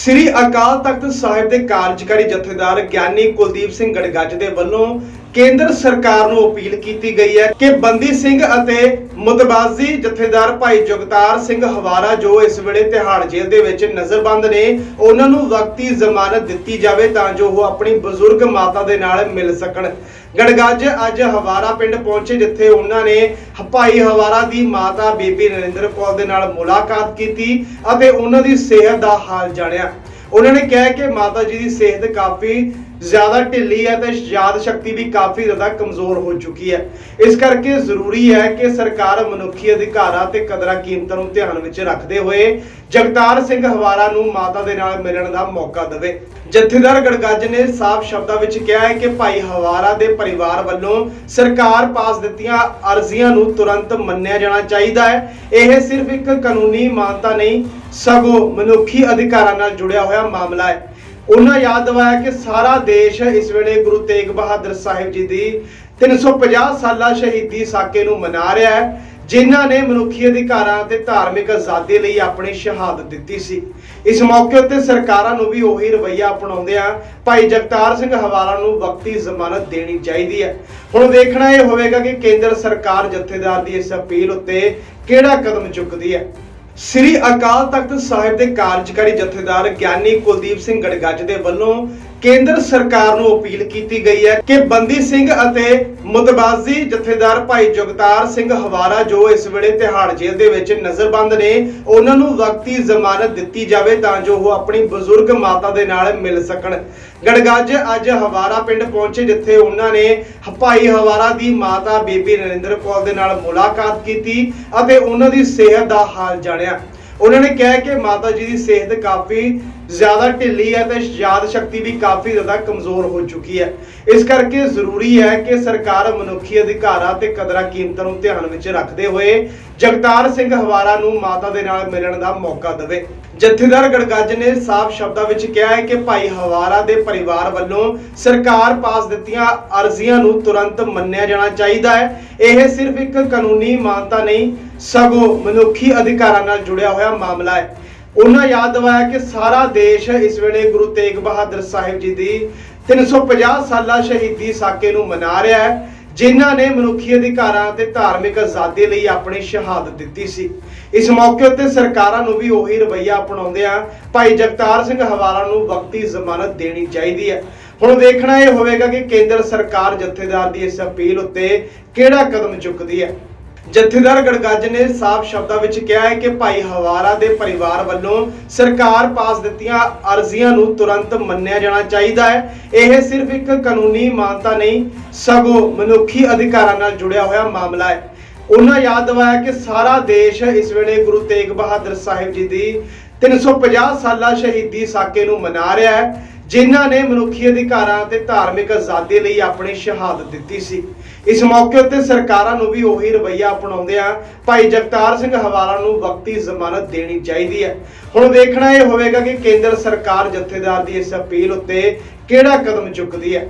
ਸ੍ਰੀ ਅਕਾਲ ਤਖਤ ਸਾਹਿਬ ਦੇ ਕਾਰਜਕਾਰੀ ਜਥੇਦਾਰ ਗਿਆਨੀ ਕੁਲਦੀਪ ਸਿੰਘ ਗੜਗੱਜ ਦੇ ਵੱਲੋਂ ਕੇਂਦਰ ਸਰਕਾਰ ਨੂੰ ਅਪੀਲ ਕੀਤੀ ਗਈ ਹੈ ਕਿ ਬੰਦੀ ਸਿੰਘ ਅਤੇ ਮੁਤਬਾਜ਼ੀ ਜਥੇਦਾਰ ਭਾਈ ਜਗਤਾਰ ਸਿੰਘ ਹਵਾਰਾ ਜੋ ਇਸ ਵੇਲੇ ਤਿਹਾੜ ਜੇਲ੍ਹ ਦੇ ਵਿੱਚ ਨਜ਼ਰਬੰਦ ਨੇ, ਉਹਨਾਂ ਨੂੰ ਵਕਤੀ ਜ਼ਮਾਨਤ ਦਿੱਤੀ ਜਾਵੇ ਤਾਂ ਜੋ ਉਹ ਆਪਣੀ ਬਜ਼ੁਰਗ ਮਾਤਾ ਦੇ ਨਾਲ ਮਿਲ ਸਕਣ। ਗੜਗੱਜ ਅੱਜ ਹਵਾਰਾ ਪਿੰਡ ਪਹੁੰਚੇ ਜਿੱਥੇ ਉਹਨਾਂ ਨੇ ਭਾਈ ਹਵਾਰਾ ਦੀ ਮਾਤਾ ਬੀਬੀ ਨਰਿੰਦਰ ਕੌਰ ਦੇ ਨਾਲ ਮੁਲਾਕਾਤ ਕੀਤੀ ਅਤੇ ਉਹਨਾਂ ਦੀ ਸਿਹਤ ਦਾ ਹਾਲ ਜਾਣਿਆ। ਉਹਨਾਂ ਨੇ ਕਿਹਾ ਕਿ ਮਾਤਾ ਜੀ ਦੀ ਸਿਹਤ ਕਾਫੀ ਜ਼ਿਆਦਾ ਢਿੱਲੀ ਹੈ ਤੇ ਯਾਦ ਸ਼ਕਤੀ ਵੀ ਕਾਫੀ ਜ਼ਿਆਦਾ ਕਮਜ਼ੋਰ ਹੋ ਚੁੱਕੀ ਹੈ। ਇਸ ਕਰਕੇ ਜ਼ਰੂਰੀ ਹੈ ਕਿ ਸਰਕਾਰ ਮਨੁੱਖੀ ਅਧਿਕਾਰਾਂ ਤੇ ਕਦਰਾਂ ਕੀਮਤਾਂ ਨੂੰ ਧਿਆਨ ਵਿੱਚ ਰੱਖਦੇ ਹੋਏ ਜਗਤਾਰ ਸਿੰਘ ਹਵਾਰਾ ਨੂੰ ਮਾਤਾ ਦੇ ਨਾਲ ਮਿਲਣ ਦਾ ਮੌਕਾ ਦੇਵੇ। ਜਥੇਦਾਰ ਗੜਗੱਜ ਨੇ ਸਾਫ਼ ਸ਼ਬਦਾਂ ਵਿੱਚ ਕਿਹਾ ਹੈ ਕਿ ਭਾਈ ਹਵਾਰਾ ਦੇ ਪਰਿਵਾਰ ਵੱਲੋਂ ਸਰਕਾਰ ਪਾਸ ਦਿੱਤੀਆਂ ਅਰਜ਼ੀਆਂ ਨੂੰ ਤੁਰੰਤ ਮੰਨਿਆ ਜਾਣਾ ਚਾਹੀਦਾ ਹੈ। ਇਹ ਸਿਰਫ ਇੱਕ ਕਾਨੂੰਨੀ ਮਾਨਤਾ ਨਹੀਂ, ਸਗੋਂ ਮਨੁੱਖੀ ਅਧਿਕਾਰਾਂ ਨਾਲ ਜੁੜਿਆ ਹੋਇਆ ਮਾਮਲਾ ਹੈ। ਉਹਨਾਂ ਯਾਦ ਦਿਵਾਇਆ ਕਿ ਸਾਰਾ ਦੇਸ਼ ਇਸ ਵੇਲੇ ਗੁਰੂ ਤੇਗ ਬਹਾਦਰ ਸਾਹਿਬ ਜੀ ਦੀ 350 ਸਾਲਾ ਸ਼ਹੀਦੀ ਸਾਕੇ ਨੂੰ ਮਨਾ ਰਿਹਾ ਹੈ, ਜਿਨ੍ਹਾਂ ਨੇ ਮਨੁੱਖੀ ਅਧਿਕਾਰਾਂ ਅਤੇ ਧਾਰਮਿਕ ਆਜ਼ਾਦੀ ਲਈ ਆਪਣੀ ਸ਼ਹਾਦਤ ਦਿੱਤੀ ਸੀ। ਇਸ ਮੌਕੇ ਉੱਤੇ ਸਰਕਾਰਾਂ ਨੂੰ ਵੀ ਉਹੀ ਰਵੱਈਆ ਅਪਣਾਉਂਦਿਆਂ ਭਾਈ ਜਗਤਾਰ ਸਿੰਘ ਹਵਾਲਾ ਨੂੰ ਵਕਤੀ ਜ਼ਮਾਨਤ ਦੇਣੀ ਚਾਹੀਦੀ ਹੈ। ਹੁਣ ਵੇਖਣਾ ਇਹ ਹੋਵੇਗਾ ਕਿ ਕੇਂਦਰ ਸਰਕਾਰ ਜਥੇਦਾਰ ਦੀ ਇਸ ਅਪੀਲ ਉੱਤੇ ਕਿਹੜਾ ਕਦਮ ਚੁੱਕਦੀ ਹੈ। ਸ੍ਰੀ ਅਕਾਲ ਤਖਤ ਸਾਹਿਬ ਦੇ ਕਾਰਜਕਾਰੀ ਜਥੇਦਾਰ ਗਿਆਨੀ ਕੁਲਦੀਪ ਸਿੰਘ ਗੜਗੱਜ ਦੇ ਵੱਲੋਂ ਕੇਂਦਰ ਸਰਕਾਰ ਨੂੰ ਅਪੀਲ ਕੀਤੀ ਗਈ ਹੈ ਕਿ ਬੰਦੀ ਸਿੰਘ ਅਤੇ ਮੁਤਬਾਜ਼ੀ ਜਥੇਦਾਰ ਭਾਈ ਜਗਤਾਰ ਸਿੰਘ ਹਵਾਰਾ ਜੋ ਇਸ ਵੇਲੇ ਤਿਹਾੜ ਜੇਲ੍ਹ ਦੇ ਵਿੱਚ ਨਜ਼ਰਬੰਦ ਨੇ, ਉਹਨਾਂ ਨੂੰ ਵਕਤੀ ਜ਼ਮਾਨਤ ਦਿੱਤੀ ਜਾਵੇ ਤਾਂ ਜੋ ਉਹ ਆਪਣੀ ਬਜ਼ੁਰਗ ਮਾਤਾ ਦੇ ਨਾਲ ਮਿਲ ਸਕਣ। ਗੜਗੱਜ ਅੱਜ ਹਵਾਰਾ ਪਿੰਡ ਪਹੁੰਚੇ ਜਿੱਥੇ ਉਹਨਾਂ ਨੇ ਭਾਈ ਹਵਾਰਾ ਦੀ ਮਾਤਾ ਬੀਬੀ ਨਰਿੰਦਰ ਕੌਰ ਦੇ ਨਾਲ ਮੁਲਾਕਾਤ ਕੀਤੀ ਅਤੇ ਉਹਨਾਂ ਦੀ ਸਿਹਤ ਦਾ ਹਾਲ ਜਾਣਿਆ। ਉਹਨਾਂ ਨੇ ਕਿਹਾ ਕਿ ਮਾਤਾ ਜੀ ਦੀ ਸਿਹਤ ਕਾਫੀ ਜ਼ਿਆਦਾ ਢਿੱਲੀ ਹੈ ਤੇ ਯਾਦ ਸ਼ਕਤੀ ਵੀ ਕਾਫੀ ਜ਼ਿਆਦਾ ਕਮਜ਼ੋਰ ਹੋ ਚੁੱਕੀ ਹੈ। ਇਸ ਕਰਕੇ ਜ਼ਰੂਰੀ ਹੈ ਕਿ ਸਰਕਾਰ ਮਨੁੱਖੀ ਅਧਿਕਾਰਾਂ ਤੇ ਕਦਰਾਂ ਕੀਮਤਾਂ ਨੂੰ ਧਿਆਨ ਵਿੱਚ ਰੱਖਦੇ ਹੋਏ ਜਗਤਾਰ ਸਿੰਘ ਹਵਾਰਾ ਨੂੰ ਮਾਤਾ ਦੇ ਨਾਲ ਮਿਲਣ ਦਾ ਮੌਕਾ ਦੇਵੇ। ਜਥੇਦਾਰ ਗੜਗੱਜ ਨੇ ਸਾਫ਼ ਸ਼ਬਦਾਂ ਵਿੱਚ ਕਿਹਾ ਹੈ ਕਿ ਭਾਈ ਹਵਾਰਾ ਦੇ ਪਰਿਵਾਰ ਵੱਲੋਂ ਸਰਕਾਰ ਪਾਸ ਦਿੱਤੀਆਂ ਅਰਜ਼ੀਆਂ ਨੂੰ ਤੁਰੰਤ ਮੰਨਿਆ ਜਾਣਾ ਚਾਹੀਦਾ ਹੈ। ਇਹ ਸਿਰਫ ਇੱਕ ਕਾਨੂੰਨੀ ਮਾਨਤਾ ਨਹੀਂ ਸਗੋਂ ਮਨੁੱਖੀ ਅਧਿਕਾਰਾਂ ਨਾਲ ਜੁੜਿਆ ਹੋਇਆ ਮਾਮਲਾ ਹੈ। ਉਹਨਾਂ ਯਾਦ ਦਿਵਾਇਆ ਕਿ ਸਾਰਾ ਦੇਸ਼ ਇਸ ਵੇਲੇ ਗੁਰੂ ਤੇਗ ਬਹਾਦਰ ਸਾਹਿਬ ਜੀ ਦੀ 350 ਸਾਲਾ ਸ਼ਹੀਦੀ ਸਾਕੇ ਨੂੰ ਮਨਾ ਰਿਹਾ ਹੈ, ਜਿਨ੍ਹਾਂ ਨੇ ਮਨੁੱਖੀ ਅਧਿਕਾਰਾਂ ਤੇ ਧਾਰਮਿਕ ਆਜ਼ਾਦੀ ਲਈ ਆਪਣੀ ਸ਼ਹਾਦਤ ਦਿੱਤੀ ਸੀ। ਇਸ ਮੌਕੇ ਉੱਤੇ ਸਰਕਾਰਾਂ ਨੂੰ ਵੀ ਉਹੀ ਰਵੱਈਆ ਅਪਣਾਉਂਦਿਆਂ ਭਾਈ ਜਗਤਾਰ ਸਿੰਘ ਹਵਾਲਾ ਨੂੰ ਵਕਤੀ ਜ਼ਮਾਨਤ ਦੇਣੀ ਚਾਹੀਦੀ ਹੈ। ਹੁਣ ਵੇਖਣਾ ਇਹ ਹੋਵੇਗਾ ਕਿ ਕੇਂਦਰ ਸਰਕਾਰ ਜਥੇਦਾਰ ਦੀ ਇਸ ਅਪੀਲ ਉੱਤੇ ਕਿਹੜਾ ਕਦਮ ਚੁੱਕਦੀ ਹੈ। ਜਥੇਦਾਰ ਗੜਗੱਜ ਨੇ ਸਾਫ਼ ਸ਼ਬਦਾਂ ਵਿੱਚ ਕਿਹਾ ਹੈ ਕਿ ਭਾਈ ਹਵਾਰਾ ਦੇ ਪਰਿਵਾਰ ਵੱਲੋਂ ਸਰਕਾਰ ਪਾਸ ਦਿੱਤੀਆਂ ਅਰਜ਼ੀਆਂ ਨੂੰ ਤੁਰੰਤ ਮੰਨਿਆ ਜਾਣਾ ਚਾਹੀਦਾ ਹੈ। ਇਹ ਸਿਰਫ ਇੱਕ ਕਾਨੂੰਨੀ ਮਾਨਤਾ ਨਹੀਂ, ਸਗੋਂ ਮਨੁੱਖੀ ਅਧਿਕਾਰਾਂ ਨਾਲ ਜੁੜਿਆ ਹੋਇਆ ਮਾਮਲਾ ਹੈ। ਉਹਨਾਂ ਯਾਦ ਦਿਵਾਇਆ ਕਿ ਸਾਰਾ ਦੇਸ਼ ਇਸ ਵੇਲੇ ਗੁਰੂ ਤੇਗ ਬਹਾਦਰ ਸਾਹਿਬ ਜੀ ਦੀ 350 ਸਾਲਾ ਸ਼ਹੀਦੀ ਸਾਕੇ ਨੂੰ ਮਨਾ ਰਿਹਾ ਹੈ। ਜਿਨ੍ਹਾਂ ਨੇ ਮਨੁੱਖੀ ਅਧਿਕਾਰਾਂ ਅਤੇ ਧਾਰਮਿਕ ਆਜ਼ਾਦੀ ਲਈ ਆਪਣੀ ਸ਼ਹਾਦਤ ਦਿੱਤੀ ਸੀ। ਇਸ ਮੌਕੇ ਉੱਤੇ ਸਰਕਾਰਾਂ ਨੂੰ ਵੀ ਉਹੀ ਰਵੱਈਆ ਅਪਣਾਉਂਦਿਆਂ ਭਾਈ ਜਗਤਾਰ ਸਿੰਘ ਹਵਾਲਾ ਨੂੰ ਵਕਤੀ ਜ਼ਮਾਨਤ ਦੇਣੀ ਚਾਹੀਦੀ ਹੈ। ਹੁਣ ਵੇਖਣਾ ਇਹ ਹੋਵੇਗਾ ਕਿ ਕੇਂਦਰ ਸਰਕਾਰ ਜਥੇਦਾਰ ਦੀ ਇਸ ਅਪੀਲ ਉੱਤੇ ਕਿਹੜਾ ਕਦਮ ਚੁੱਕਦੀ ਹੈ।